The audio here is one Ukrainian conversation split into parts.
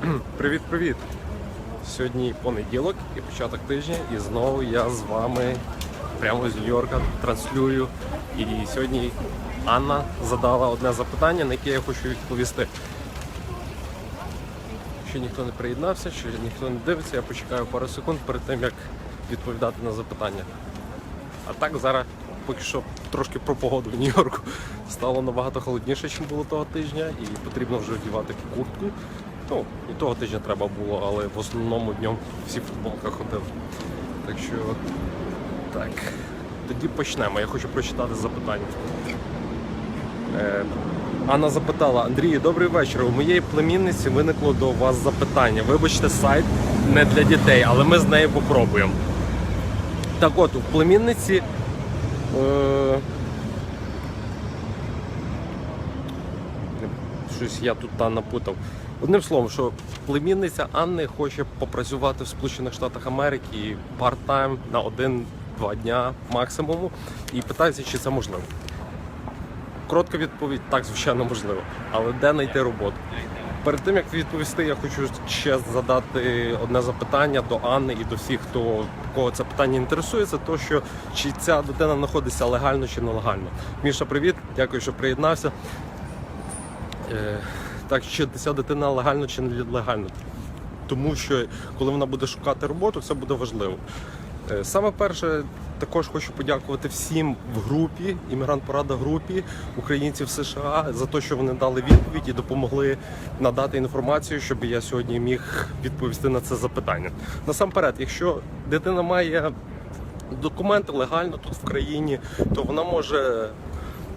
Привіт-привіт! Сьогодні понеділок і початок тижня, і знову я з вами прямо з Нью-Йорка транслюю. І сьогодні Анна задала одне запитання, на яке я хочу відповісти. Ще ніхто не приєднався, ще ніхто не дивиться, я почекаю пару секунд перед тим, як відповідати на запитання. А так зараз поки що трошки про погоду в Нью-Йорку. Стало набагато холодніше, ніж було того тижня, і потрібно вже вдівати куртку. Ну, і того тижня треба було, але в основному днем всі в футболках ходили. Так що так. Тоді почнемо. Я хочу прочитати запитання. Е, Анна запитала: Андрію, добрий вечір. У моєї племінниці виникло до вас запитання. Вибачте, сайт не для дітей, але ми з нею попробуємо. Так от, у племінниці. Е... Щось я тут та напутав. Одним словом, що племінниця Анни хоче попрацювати в Сполучених Штатах Америки парт-тайм на один-два дня максимуму і питається, чи це можливо. Коротка відповідь так, звичайно, можливо. Але де знайти роботу? Перед тим як відповісти, я хочу ще задати одне запитання до Анни і до всіх, хто кого це питання інтересується, то що чи ця дитина знаходиться легально чи нелегально. Міша, привіт, дякую, що приєднався. Е, так, чи ця дитина легально чи нелегально? Тому що коли вона буде шукати роботу, це буде важливо. Е, Саме перше, також хочу подякувати всім в групі, іммігрант порада групі українців США за те, що вони дали відповідь і допомогли надати інформацію, щоб я сьогодні міг відповісти на це запитання. Насамперед, якщо дитина має документи легально тут в країні, то вона може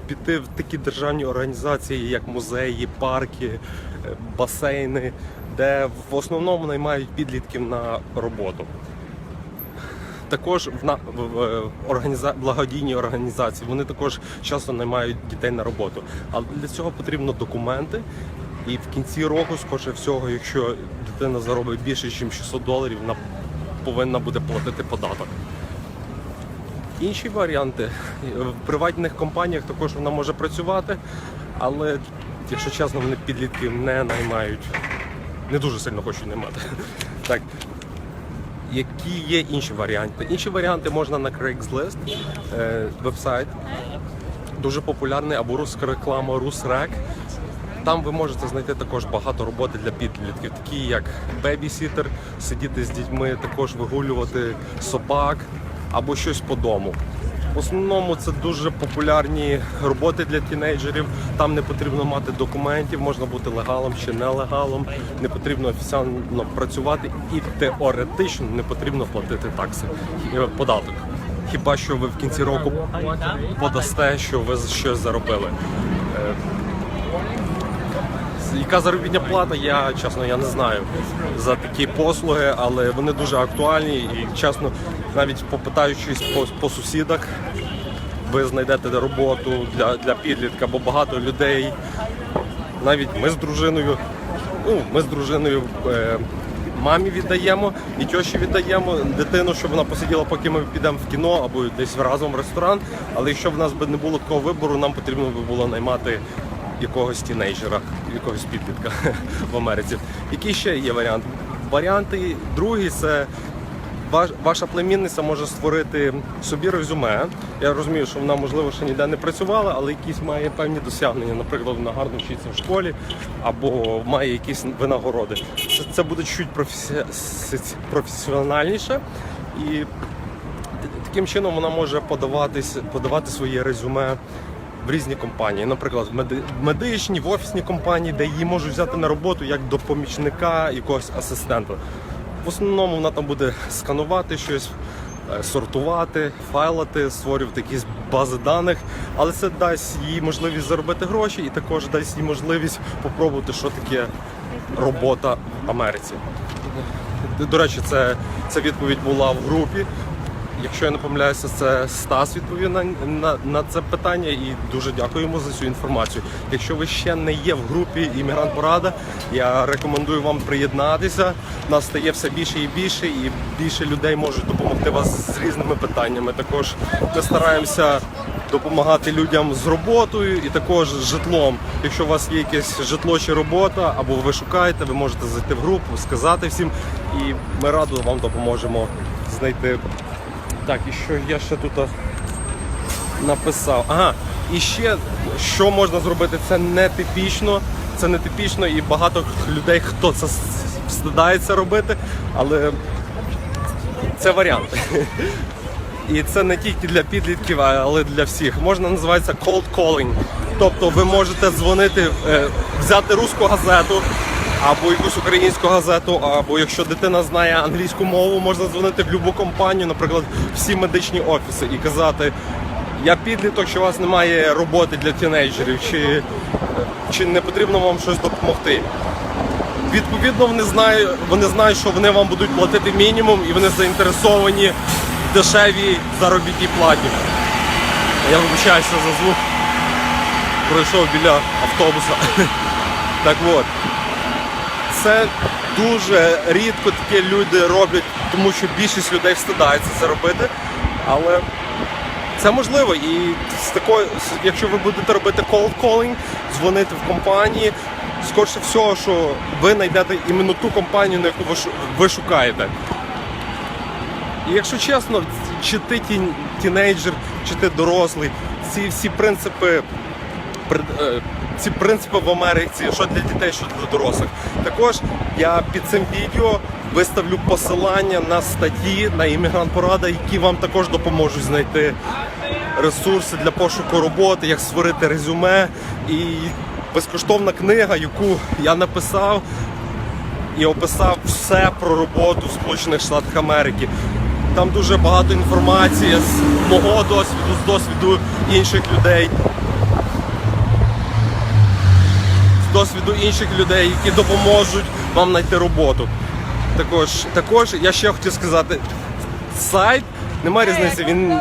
піти в такі державні організації, як музеї, парки, е, басейни, де в основному наймають підлітків на роботу. Також в в організа... благодійні організації вони також часто наймають дітей на роботу. Але для цього потрібно документи. І в кінці року, скоріше всього, якщо дитина заробить більше, ніж 600 доларів, вона повинна буде платити податок. Інші варіанти в приватних компаніях також вона може працювати, але якщо чесно, вони підлітків не наймають. Не дуже сильно хочуть наймати. Так. Які є інші варіанти? Інші варіанти можна на Craigslist, е, вебсайт, дуже популярний або руська реклама Русрек. Там ви можете знайти також багато роботи для підлітків, такі як бебісітер, сидіти з дітьми, також вигулювати собак або щось по дому. В основному це дуже популярні роботи для тінейджерів. Там не потрібно мати документів, можна бути легалом чи нелегалом, не потрібно офіційно працювати і теоретично не потрібно платити такси е, податок. Хіба що ви в кінці року подасте, що ви щось заробили. Яка заробітня плата, я чесно я не знаю за такі послуги, але вони дуже актуальні і чесно, навіть попитаючись по, по сусідах, ви знайдете роботу для, для підлітка, бо багато людей, навіть ми з дружиною, ну ми з дружиною. Е, Мамі віддаємо і тьоші віддаємо дитину, щоб вона посиділа, поки ми підемо в кіно або десь разом в ресторан. Але якщо в нас би не було такого вибору, нам потрібно би було наймати якогось тінейджера, якогось підлітка в Америці. Який ще є варіант? Варіанти другі це ваша племінниця може створити собі резюме. Я розумію, що вона можливо ще ніде не працювала, але якісь має певні досягнення. Наприклад, вона гарно вчиться в школі або має якісь винагороди. Це, це буде чуть професі... професіональніше і таким чином вона може подаватись, подавати своє резюме в різні компанії, наприклад, в меди- в медичні, в офісні компанії, де її можуть взяти на роботу як до помічника якогось асистента. В основному вона там буде сканувати щось, е, сортувати, файлати, створювати якісь бази даних, але це дасть їй можливість заробити гроші і також дасть їй можливість попробувати, що таке робота в Америці. До речі, це, це відповідь була в групі. Якщо я не помиляюся, це Стас відповів на, на, на це питання і дуже дякуємо за цю інформацію. Якщо ви ще не є в групі іммігрант Порада, я рекомендую вам приєднатися. Нас стає все більше і більше, і більше людей можуть допомогти вас з різними питаннями. Також ми стараємося допомагати людям з роботою і також з житлом. Якщо у вас є якесь житло чи робота, або ви шукаєте, ви можете зайти в групу, сказати всім, і ми радо вам допоможемо знайти. Так, і що я ще тут написав? Ага, і ще що можна зробити, це не типічно. Це не типічно, і багато людей, хто це с- встидається робити, але це варіант. І це не тільки для підлітків, але для всіх. Можна називається cold calling. Тобто ви можете дзвонити, е, взяти русську газету або якусь українську газету, або якщо дитина знає англійську мову, можна дзвонити в будь-яку компанію, наприклад, всі медичні офіси, і казати. Я підліток, що у вас немає роботи для тінейджерів, чи, чи не потрібно вам щось допомогти. Відповідно, вони знають, вони знають, що вони вам будуть платити мінімум і вони заінтересовані в дешевій заробітній платі. Я вибачаюся за звук. Пройшов біля автобуса. Так от. Це дуже рідко такі люди роблять, тому що більшість людей встидається це робити. Але це можливо. І з такою, якщо ви будете робити cold calling, дзвонити в компанії, скоріше всього, що ви знайдете іменно ту компанію, на яку ви, шукаєте. І якщо чесно, чи ти тін, тінейджер, чи ти дорослий, ці всі принципи. Ці принципи в Америці, що для дітей, що для дорослих. Також я під цим відео виставлю посилання на статті на іммігрант Порада, які вам також допоможуть знайти ресурси для пошуку роботи, як створити резюме. І безкоштовна книга, яку я написав і описав все про роботу в Сполучених Штатах Америки. Там дуже багато інформації з мого досвіду, з досвіду інших людей. З досвіду інших людей, які допоможуть вам знайти роботу. Також, також я ще хотів сказати, сайт, немає різниці, він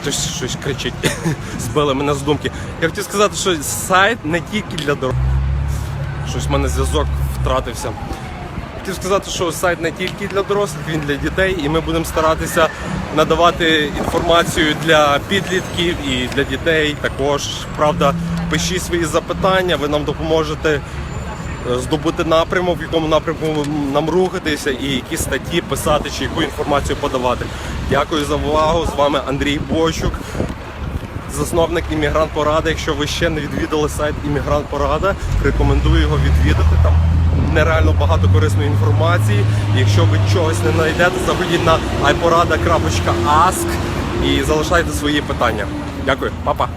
Хтось щось кричить, збили мене з думки. Я хотів сказати, що сайт не тільки для дорослих. Щось в мене зв'язок втратився. Хотів сказати, що сайт не тільки для дорослих, він для дітей, і ми будемо старатися надавати інформацію для підлітків і для дітей також. Правда, пишіть свої запитання, ви нам допоможете е, здобути напрямок, в якому напрямку нам рухатися, і які статті писати чи яку інформацію подавати. Дякую за увагу. З вами Андрій Бойчук, засновник іммігрант Порада. Якщо ви ще не відвідали сайт Іммігрант Порада, рекомендую його відвідати. Там нереально багато корисної інформації. Якщо ви чогось не знайдете, заходіть на iporada.ask і залишайте свої питання. Дякую, Па-па.